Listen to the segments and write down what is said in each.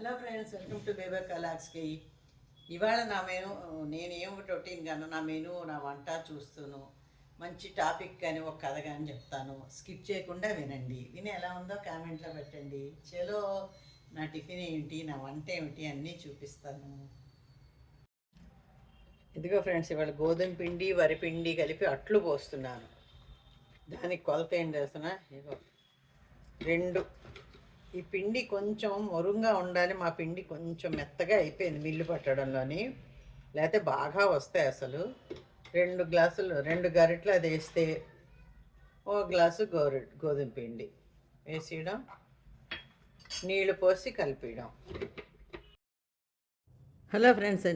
Hello friends welcome to బేబర్ కలాక్స్కి ఇవాళ నా మెను నేనేం రొటీన్ గాను నా మెను నా వంట చూస్తూను. మంచి టాపిక్ కానీ ఒక కథ కానీ చెప్తాను. స్కిప్ చేయకుండా వినండి. విని ఎలా ఉందో కామెంట్లో పెట్టండి. చలో నా టిఫిన్ ఏంటి నా వంట ఏమిటి అన్నీ చూపిస్తాను. ఇదిగో ఫ్రెండ్స్ ఇవాళ గోధుమ పిండి వరి పిండి కలిపి అట్లు పోస్తున్నాను. దానికి కొలత ఏం చేస్తున్నా? ఇగో రెండు. ఈ పిండి కొంచెం మొరుంగా ఉండాలి. మా పిండి కొంచెం మెత్తగా అయిపోయింది మిల్లు పట్టడంలోని. లేకపోతే బాగా వస్తాయి అసలు. రెండు గ్లాసులు రెండు గరిటలు అది వేస్తే ఓ గ్లాసు గోరు గోధుమ పిండి వేసేయడం నీళ్ళు పోసి కలిపేయడం. హలో ఫ్రెండ్స్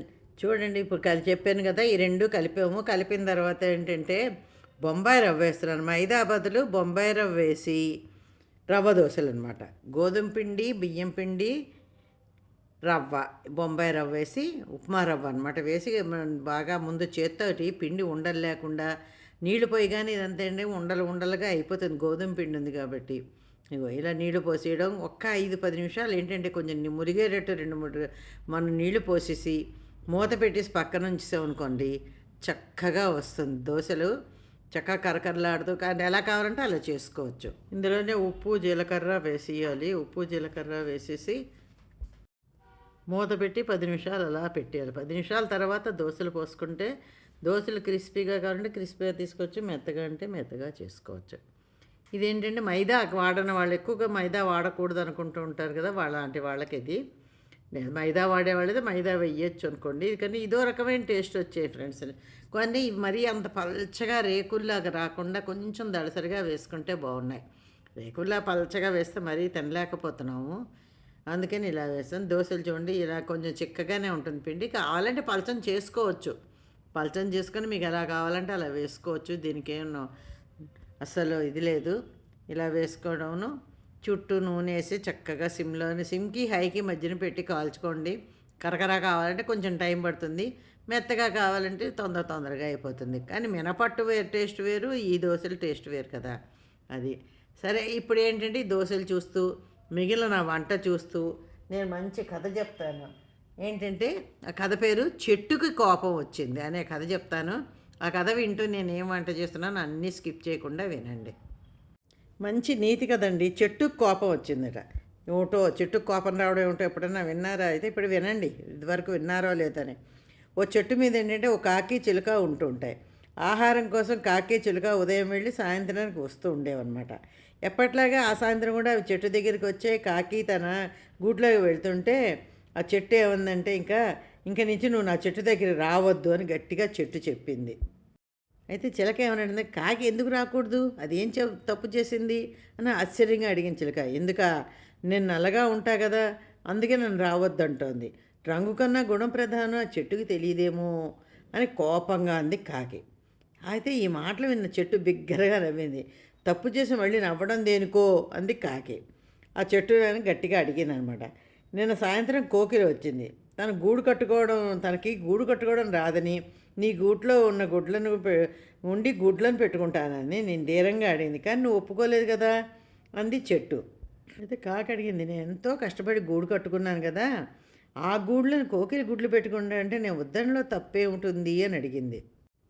చూడండి ఇప్పుడు కలి చెప్పాను కదా ఈ రెండు కలిపాము. కలిపిన తర్వాత ఏంటంటే బొంబాయి రవ్వ వేస్తున్నాను. మైదా బదులు బొంబాయి రవ్వ వేసి రవ్వ దోశలు అనమాట గోధుమ పిండి బియ్యం పిండి రవ్వ బొంబాయి రవ్వ వేసి ఉప్మా రవ్వ అనమాట. వేసి బాగా ముందు చేత్తోటి పిండి ఉండలు లేకుండా నీళ్ళు పోయి కానీ ఇదంతా ఏంటి ఉండలు ఉండలుగా అయిపోతుంది. గోధుమ పిండి ఉంది కాబట్టి. ఇగో ఇలా నీళ్ళు పోసేయడం ఒక్క ఐదు పది నిమిషాలు ఏంటంటే కొంచెం మురిగేటట్టు రెండు మూడు మనం నీళ్ళు పోసేసి మూత పెట్టేసి పక్కన అనుకోండి చక్కగా వస్తుంది. దోశలు చక్కగా కరకరలాడుతూ కానీ ఎలా కావాలంటే అలా చేసుకోవచ్చు. ఇందులోనే ఉప్పు జీలకర్ర వేసేయాలి. ఉప్పు జీలకర్ర వేసేసి మూత పెట్టి పది నిమిషాలు అలా పెట్టేయాలి. పది నిమిషాల తర్వాత దోశలు పోసుకుంటే దోశలు క్రిస్పీగా కావాలంటే క్రిస్పీగా తీసుకొచ్చి మెత్తగా అంటే మెత్తగా చేసుకోవచ్చు. ఇదేంటంటే మైదా వాడని వాళ్ళు ఎక్కువగా మైదా వాడకూడదు అనుకుంటూ ఉంటారు కదా వాళ్ళంటి వాళ్ళకి ఇది. లేదు మైదా వాడేవాళ్ళది మైదా వెయ్యొచ్చు అనుకోండి. కానీ ఇదో రకమైన టేస్ట్ వచ్చాయి ఫ్రెండ్స్. కొన్ని మరీ అంత పల్చగా రేకుల్లాగా రాకుండా కొంచెం దళసరిగా వేసుకుంటే బాగున్నాయి. రేకుల్లా పల్చగా వేస్తే మరీ తినలేకపోతున్నాము. అందుకని ఇలా వేస్తాను దోశలు చూడండి ఇలా కొంచెం చిక్కగానే ఉంటుంది పిండి. కావాలంటే పలచం చేసుకోవచ్చు. పలచం చేసుకొని మీకు ఎలా కావాలంటే అలా వేసుకోవచ్చు. దీనికి ఏమన్నా అస్సలు ఇది లేదు. ఇలా వేసుకోవడమును చుట్టూ నూనె వేసి చక్కగా సిమ్లోని సిమ్కి హైకి మధ్యన పెట్టి కాల్చుకోండి. కరకర కావాలంటే కొంచెం టైం పడుతుంది. మెత్తగా కావాలంటే తొందర తొందరగా అయిపోతుంది. కానీ మినపట్టు వేరు టేస్ట్ వేరు ఈ దోశలు టేస్ట్ వేరు కదా అది. సరే ఇప్పుడు ఏంటంటే ఈ దోశలు చూస్తూ మిగిలిన వంట చూస్తూ నేను మంచి కథ చెప్తాను. ఏంటంటే ఆ కథ పేరు చెట్టుకి కోపం వచ్చింది అనే కథ చెప్తాను. ఆ కథ వింటూ నేను ఏం వంట చేస్తున్నాను అన్నీ స్కిప్ చేయకుండా వినండి. మంచి నీతి కదండి. చెట్టుకు కోపం వచ్చిందట. ఏమిటో చెట్టుకు కోపం రావడం ఏమిటో ఎప్పుడన్నా విన్నారా? అయితే ఇప్పుడు వినండి. ఇదివరకు విన్నారో లేదని. ఓ చెట్టు మీద ఏంటంటే ఒక కాకి చిలుక ఉంటూ ఉంటాయి ఆహారం కోసం కాకి చిలుక ఉదయం వెళ్ళి సాయంత్రానికి వస్తూ ఉండేవన్నమాట. ఎప్పట్లాగా ఆ సాయంత్రం కూడా అవి చెట్టు దగ్గరికి వచ్చే కాకి తన గూట్లోకి వెళ్తుంటే ఆ చెట్టు ఏముందంటే ఇంకా ఇంక నుంచి నువ్వు నా చెట్టు దగ్గర రావద్దు అని గట్టిగా చెట్టు చెప్పింది. అయితే చిలక ఏమన్నాడు కాకి ఎందుకు రాకూడదు? అది ఏం తప్పు చేసింది? అని ఆశ్చర్యంగా అడిగిన చిలక. ఎందుక? నేను నల్లగా ఉంటా కదా అందుకే నన్ను రావద్దంటోంది. రంగు కన్నా గుణం ప్రధానం ఆ చెట్టుకి తెలియదేమో? అని కోపంగా అంది కాకి. అయితే ఈ మాటలు విన్న చెట్టు బిగ్గరగా నవ్వింది. తప్పు చేసి మళ్ళీ నవ్వడం దేనికో? అంది కాకి. ఆ చెట్టు గట్టిగా అడిగింది అనమాట నిన్న సాయంత్రం కోకిల వచ్చింది. తను గూడు కట్టుకోవడం తనకి గూడు కట్టుకోవడం రాదని నీ గూట్లో ఉన్న గుడ్లను ఉండి గుడ్లను పెట్టుకుంటానని నేను ధీరంగా అడిగింది. కానీ నువ్వు ఒప్పుకోలేదు కదా అంది చెట్టు. అయితే కాకి అడిగింది నేను ఎంతో కష్టపడి గూడు కట్టుకున్నాను కదా ఆ గూడ్లను కోకిలి గుడ్లు పెట్టుకుంటా అంటే నేను వద్దనలో తప్పే ఉంటుంది అని అడిగింది.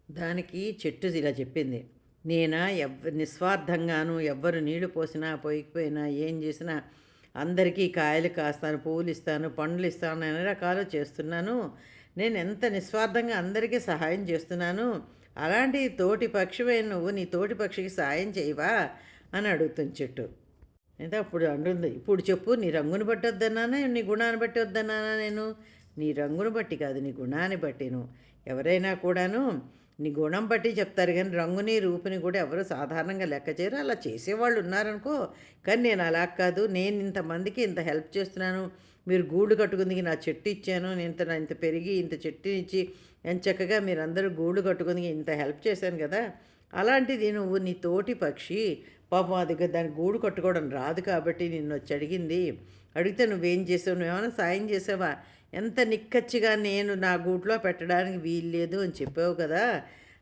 దానికి చెట్టు ఇలా చెప్పింది నేనా ఎవ్ నిస్వార్థంగాను ఎవ్వరు నీళ్ళు పోసినా పోయిపోయినా ఏం చేసినా అందరికీ కాయలు కాస్తాను పువ్వులు ఇస్తాను పండ్లు ఇస్తాను అన్ని రకాలు చేస్తున్నాను. నేను ఎంత నిస్వార్థంగా అందరికీ సహాయం చేస్తున్నాను? అలాంటి తోటి పక్షివే నువ్వు నీ తోటి పక్షికి సహాయం చేయవా? అని అడుగుతుంది చెట్టు. అయితే అప్పుడు అంటుంది ఇప్పుడు చెప్పు నీ రంగును బట్టి వద్దన్నానా? నీ గుణాన్ని బట్టి వద్దన్నానా నేను? నీ రంగును బట్టి కాదు నీ గుణాన్ని బట్టిను ఎవరైనా కూడాను నీ గుణం బట్టి చెప్తారు కానీ రంగుని రూపుని కూడా ఎవరు సాధారణంగా లెక్క చేయరు. అలా చేసేవాళ్ళు ఉన్నారనుకో కానీ నేను అలా కాదు. నేను ఇంతమందికి ఇంత హెల్ప్ చేస్తున్నాను. మీరు గూడు కట్టుకుందికి నా చెట్టు ఇచ్చాను. నేను ఇంత ఇంత పెరిగి ఇంత చెట్టునిచ్చి ఎంత చక్కగా మీరందరూ గూడు కట్టుకుందికి ఇంత హెల్ప్ చేశాను కదా. అలాంటిది నువ్వు నీ తోటి పక్షి పాపం అది దాని గూడు కట్టుకోవడం రాదు కాబట్టి నిన్ను వచ్చి అడిగింది. అడిగితే నువ్వేం చేసావు? నువ్వేమైనా సాయం చేసావా? ఎంత నిక్కచ్చిగా నేను నా గూట్లో పెట్టడానికి వీల్లేదు అని చెప్పావు కదా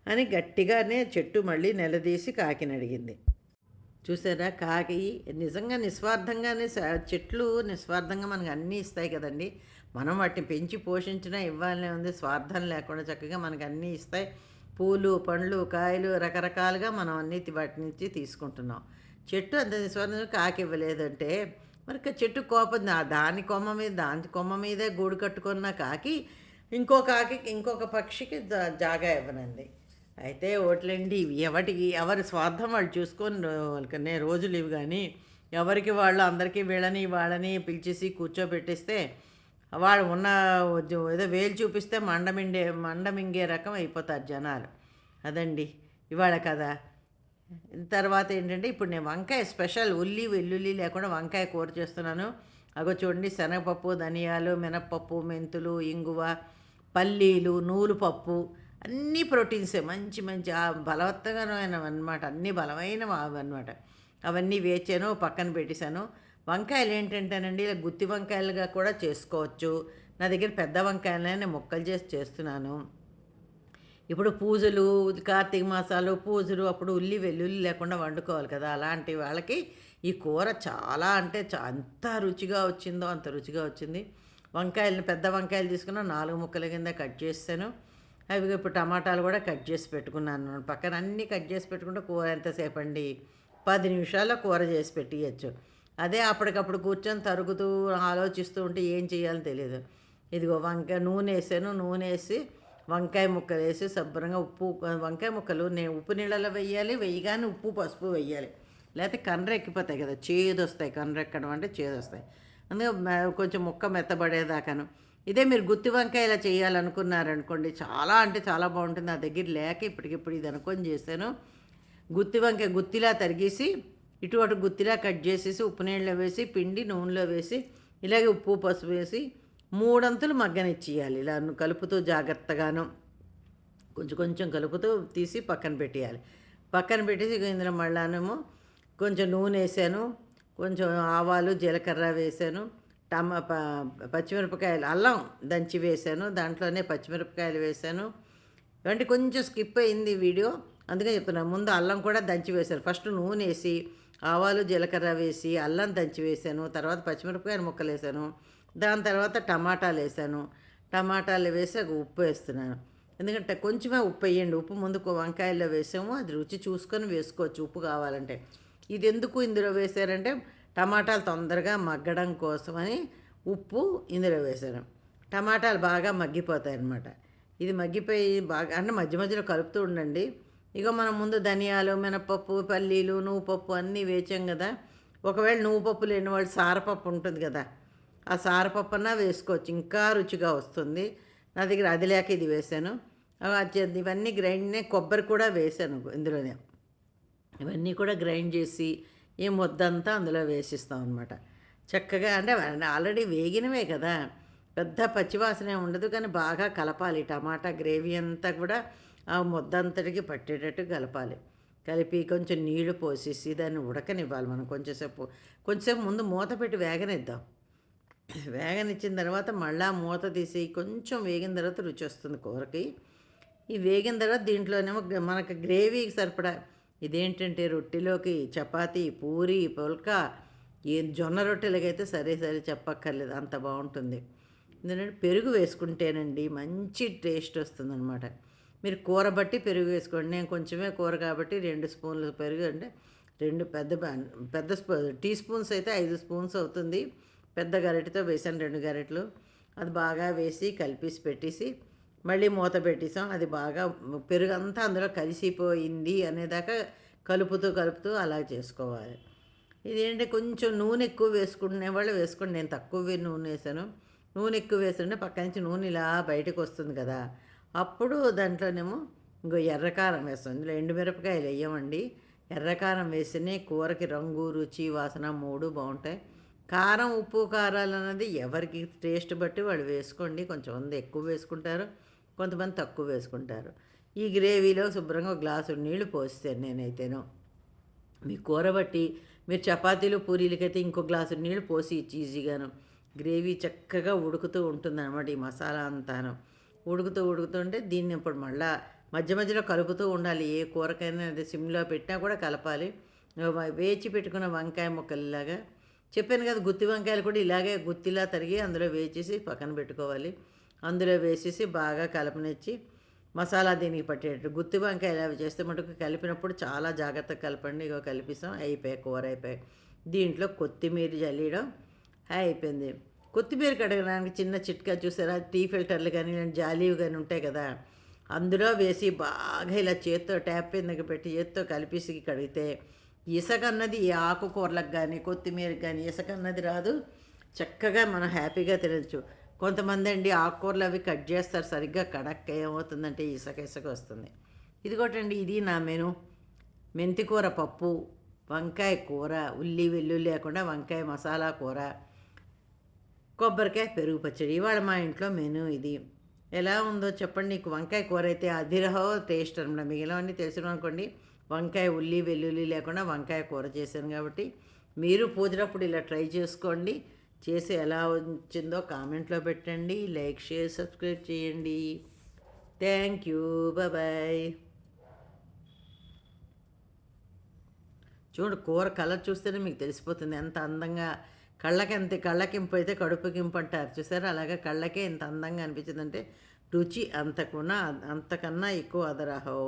అని గట్టిగానే చెట్టు మళ్ళీ నిలదీసి కాకిని అడిగింది. చూసారా కాకి నిజంగా నిస్వార్థంగానే చెట్లు నిస్వార్థంగా మనకు అన్నీ ఇస్తాయి కదండి. మనం వాటిని పెంచి పోషించినా ఇవ్వాలనే ఉంది. స్వార్థం లేకుండా చక్కగా మనకు అన్నీ ఇస్తాయి. పూలు పండ్లు కాయలు రకరకాలుగా మనం అన్ని వాటి నుంచి తీసుకుంటున్నాం. చెట్టు అంత నిస్వార్థంగా కాకి ఇవ్వలేదంటే మరి చెట్టు కోపం దాని కొమ్మ మీద దాని కొమ్మ మీదే గూడు కట్టుకున్న కాకి ఇంకో కాకి ఇంకొక పక్షికి జా- జాగా ఇవ్వనంది. అయితే ఓట్లండి ఇవి ఎవరికి ఎవరి స్వార్థం వాళ్ళు చూసుకొని వాళ్ళకనే రోజులు ఇవి కానీ ఎవరికి వాళ్ళు అందరికీ వీళ్ళని వాళ్ళని పిలిచేసి కూర్చోబెట్టేస్తే వాళ్ళు ఉన్న ఏదో వేలు చూపిస్తే మండమిండే మండమింగే రకం అయిపోతారు జనాలు. అదండి ఇవాళ కదా తర్వాత ఏంటంటే ఇప్పుడు నేను వంకాయ స్పెషల్ ఉల్లి వెల్లుల్లి లేకుండా వంకాయ కూర చేస్తున్నాను. అగో చూడండి శనగపప్పు ధనియాలు మినప్పప్పు మెంతులు ఇంగువ పల్లీలు నూలు పప్పు అన్నీ ప్రోటీన్సే. మంచి మంచి బలవత్తమైన అనమాట అన్నీ బలమైనవి అనమాట అవన్నీ వేచాను పక్కన పెట్టేశాను. వంకాయలు ఏంటంటేనండి ఇలా గుత్తి వంకాయలుగా కూడా చేసుకోవచ్చు. నా దగ్గర పెద్ద వంకాయలనే నేను ముక్కలు చేసి చేస్తున్నాను. ఇప్పుడు పూజలు కార్తీక మాసాలు పూజలు అప్పుడు ఉల్లి వెల్లుల్లి లేకుండా వండుకోవాలి కదా. అలాంటి వాళ్ళకి ఈ కూర చాలా అంటే చా- అంత రుచిగా వచ్చిందో అంత రుచిగా వచ్చింది. వంకాయలను పెద్ద వంకాయలు తీసుకున్న నాలుగు ముక్కల కింద కట్ చేస్తాను. అవి ఇప్పుడు టమాటాలు కూడా కట్ చేసి పెట్టుకున్నాను. పక్కన అన్నీ కట్ చేసి పెట్టుకుంటే కూర ఎంతసేపు అండి పది నిమిషాల్లో కూర చేసి పెట్టియచ్చు. అదే అప్పటికప్పుడు కూర్చొని తరుగుతూ ఆలోచిస్తూ ఉంటే ఏం చేయాలో తెలియదు. ఇదిగో వంకాయ నూనె వేసాను నూనె వేసి వంకాయ ముక్కలు వేసి శుభ్రంగా ఉప్పు వంకాయ ముక్కలు నేను ఉప్పు నీళ్ళలో వేయాలి వేయగానే ఉప్పు పసుపు వేయాలి. లేకపోతే కండ్ర ఎక్కిపోతాయి కదా చేదు వస్తాయి కండ్ర ఎక్కడం అంటే చేదు వస్తాయి అందుకే కొంచెం ముక్క మెత్తబడేదాకాను. ఇదే మీరు గుత్తి వంకాయ ఇలా చేయాలనుకున్నారనుకోండి చాలా అంటే చాలా బాగుంటుంది. నా దగ్గర లేక ఇప్పటికిప్పుడు ఇది అనుకొని చేశాను. గుత్తి వంకాయ గుత్తిలా తరిగేసి ఇటు అటు గుత్తిలా కట్ చేసేసి ఉప్పు నీళ్ళలో వేసి పిండి నూనెలో వేసి ఇలాగే ఉప్పు పసుపు వేసి మూడంతులు మగ్గనిచ్చేయాలి. ఇలా కలుపుతూ జాగ్రత్తగాను కొంచెం కొంచెం కలుపుతూ తీసి పక్కన పెట్టేయాలి. పక్కన పెట్టేసి ఇందులో మళ్ళానేమో కొంచెం నూనె వేసాను కొంచెం ఆవాలు జీలకర్ర వేసాను టమా ప- పచ్చిమిరపకాయలు అల్లం దంచి వేసాను దాంట్లోనే పచ్చిమిరపకాయలు వేసాను. అంటే కొంచెం స్కిప్ అయింది వీడియో. అందుకే చెప్తున్నాను ముందు అల్లం కూడా దంచి వేశాను ఫస్ట్ నూనె వేసి ఆవాలు జీలకర్ర వేసి అల్లం దంచి వేసాను తర్వాత పచ్చిమిరపకాయలు ముక్కలు వేసాను దాని తర్వాత టమాటాలు వేసాను. టమాటాలు వేసి ఒక ఉప్పు వేస్తున్నాను. ఎందుకంటే కొంచెమే ఉప్పు వేయండి ఉప్పు ముందుకు వంకాయల్లో వేసాము అది రుచి చూసుకొని వేసుకోవచ్చు ఉప్పు కావాలంటే. ఇది ఎందుకు ఇందులో వేసారంటే టమాటాలు తొందరగా మగ్గడం కోసమని ఉప్పు ఇందులో వేసాను. టమాటాలు బాగా మగ్గిపోతాయి అన్నమాట ఇది మగ్గిపోయి బాగా అంటే మధ్య మధ్యలో కలుపుతూ ఉండండి. ఇక మనం ముందు ధనియాలు మినపప్పు పల్లీలు నువ్వు పప్పు అన్నీ వేచాం కదా. ఒకవేళ నువ్వు పప్పు లేని వాళ్ళు సారపప్పు ఉంటుంది కదా. ఆ సారపప్పు అన్నా వేసుకోవచ్చు. ఇంకా రుచిగా వస్తుంది. నా దగ్గర అది లేక ఇది వేసాను ఇవన్నీ గ్రైండ్ కొబ్బరి కూడా వేసాను ఇందులోనే. ఇవన్నీ కూడా గ్రైండ్ చేసి ఈ ముద్దంతా అందులో వేసిస్తాం అనమాట చక్కగా అంటే ఆల్రెడీ వేగినవే కదా. పెద్ద పచ్చివాసన ఉండదు కానీ బాగా కలపాలి. టమాటా గ్రేవీ అంతా కూడా ఆ ముద్దంతటికి పట్టేటట్టు కలపాలి. కలిపి కొంచెం నీళ్ళు పోసేసి దాన్ని ఉడకనివ్వాలి మనం కొంచెంసేపు. కొంచెంసేపు ముందు మూత పెట్టి వేగనిద్దాం. వేగనిచ్చిన తర్వాత మళ్ళా మూత తీసి కొంచెం వేగిన తర్వాత రుచి వస్తుంది కూరకి. ఈ వేగిన తర్వాత దీంట్లోనేమో మనకు గ్రేవీకి సరిపడా ఇదేంటంటే రొట్టెలోకి చపాతీ పూరి పుల్కా ఏ జొన్న రొట్టెలకైతే సరే సరే చెప్పక్కర్లేదు అంత బాగుంటుంది. ఎందుకంటే పెరుగు వేసుకుంటేనండి మంచి టేస్ట్ వస్తుందన్నమాట. మీరు కూర బట్టి పెరుగు వేసుకోండి. నేను కొంచెమే కూర కాబట్టి రెండు స్పూన్లు పెరుగు అంటే రెండు పెద్ద పెద్ద స్పూ టీ స్పూన్స్ అయితే ఐదు స్పూన్స్ అవుతుంది. పెద్ద గరిటెతో వేసాను రెండు గరిటెలు. అది బాగా వేసి కలిపేసి పెట్టేసి మళ్ళీ మూత పెట్టేసాం. అది బాగా పెరుగు అంతా అందులో కలిసిపోయింది అనేదాకా కలుపుతూ కలుపుతూ అలా చేసుకోవాలి. ఇదేంటి కొంచెం నూనె ఎక్కువ వేసుకునే వాళ్ళు వేసుకోండి. నేను తక్కువ నూనె వేసాను. నూనె ఎక్కువ వేసుకుంటే పక్క నుంచి నూనె ఇలా బయటకు వస్తుంది కదా. అప్పుడు దాంట్లోనేమో ఇంకో ఎర్రకారం వేస్తాం. ఇందులో ఎండుమిరపకాయలు వేయమండి. ఎర్రకారం వేస్తేనే కూరకి రంగు రుచి వాసన మూడు బాగుంటాయి. కారం ఉప్పు కారాలు అనేది ఎవరికి టేస్ట్ బట్టి వాళ్ళు వేసుకోండి. కొంచెం మంది ఎక్కువ వేసుకుంటారు కొంతమంది తక్కువ వేసుకుంటారు. ఈ గ్రేవీలో శుభ్రంగా గ్లాసు నీళ్ళు పోస్తాను నేనైతేను. మీ కూర బట్టి మీరు చపాతీలు పూరీలకైతే ఇంకో గ్లాసు నీళ్ళు పోసి ఇచ్చి ఈజీగాను గ్రేవీ చక్కగా ఉడుకుతూ ఉంటుందన్నమాట ఈ మసాలా అంతాను. ఉడుకుతూ ఉడుకుతుంటే దీన్ని ఇప్పుడు మళ్ళా మధ్య మధ్యలో కలుపుతూ ఉండాలి. ఏ కూరకైనా అది సిమ్లో పెట్టినా కూడా కలపాలి. వేచి పెట్టుకున్న వంకాయ ముక్కల్లాగా. చెప్పాను కదా గుత్తి వంకాయలు కూడా ఇలాగే గుత్తిలా తరిగి అందులో వేచేసి పక్కన పెట్టుకోవాలి. అందులో వేసేసి బాగా కలపనిచ్చి మసాలా దీనికి పట్టేటట్టు. గుత్తి వంకాయలు అవి చేస్తే మటుకు కలిపినప్పుడు చాలా జాగ్రత్తగా కలపండి. ఇగో కలిపిస్తాం. అయిపోయాయి కూర అయిపోయాయి. దీంట్లో కొత్తిమీర జల్లియడం అయిపోయింది. కొత్తిమీర కడగడానికి చిన్న చిట్కా చూసారా? టీ ఫిల్టర్లు కానీ ఇలాంటి జాలీవి కానీ ఉంటాయి కదా. అందులో వేసి బాగా ఇలా చేత్తో ట్యాప్ కిందకి పెట్టి చేత్తో కలిపేసి కడిగితే ఇసుక అన్నది ఈ ఆకుకూరలకు కానీ కొత్తిమీరకు కానీ ఇసుక అన్నది రాదు. చక్కగా మనం హ్యాపీగా తినచ్చు. కొంతమంది అండి ఆకుకూరలు అవి కట్ చేస్తారు సరిగ్గా కడక్క ఏమవుతుందంటే ఇసుక ఇసుక వస్తుంది. ఇదిగోటండి ఇది నా మెను. మెంతికూర పప్పు వంకాయ కూర ఉల్లి వెల్లుల్లి లేకుండా వంకాయ మసాలా కూర. కొబ్బరికాయ పెరుగు పచ్చడి. ఇవాళ మా ఇంట్లో మెనూ ఇది. ఎలా ఉందో చెప్పండి. నీకు వంకాయ కూర అయితే అధిరహో టేస్ట్ అనమాట. మిగిలినవన్నీ తెలిసిన అనుకోండి. వంకాయ ఉల్లి వెల్లుల్లి లేకుండా వంకాయ కూర చేశాను కాబట్టి మీరు పూజలప్పుడు ఇలా ట్రై చేసుకోండి. చేసి ఎలా వచ్చిందో కామెంట్లో పెట్టండి. లైక్ షేర్ సబ్స్క్రైబ్ చేయండి. Thank you. బాయ్. చూడు కూర కలర్ చూస్తేనే మీకు తెలిసిపోతుంది. ఎంత అందంగా కళ్ళకి ఎంత కళ్ళకింపు అయితే కడుపుకింపు అంటారు. చూసారా? అలాగే కళ్ళకే ఇంత అందంగా అనిపించిందంటే రుచి అంతకున్నా అంతకన్నా ఎక్కువ అదరహో